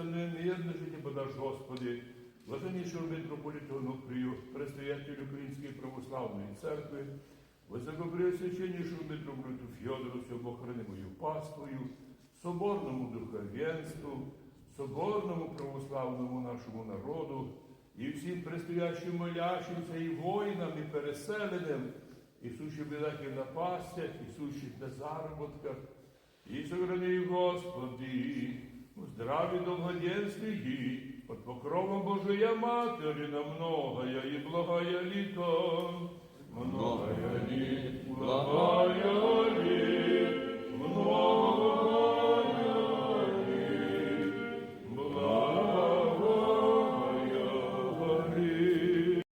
християнин бо подаш, Господи, Блаженнішого митрополітону Крію, предстоятелю Української православної церкви, високопреосвященнішого митрополіту Фьодору, Богохранимою Паствою, соборному духовенству, соборному православному нашому народу і всім предстоящим молящимся і воїнам, і переселеним, і сущим бідаків на пастях, і сущих на заробітках, і сограний Господи здраві довгоденстві, под покровом Божия Матери на многое и благое літо, многое літо, благо.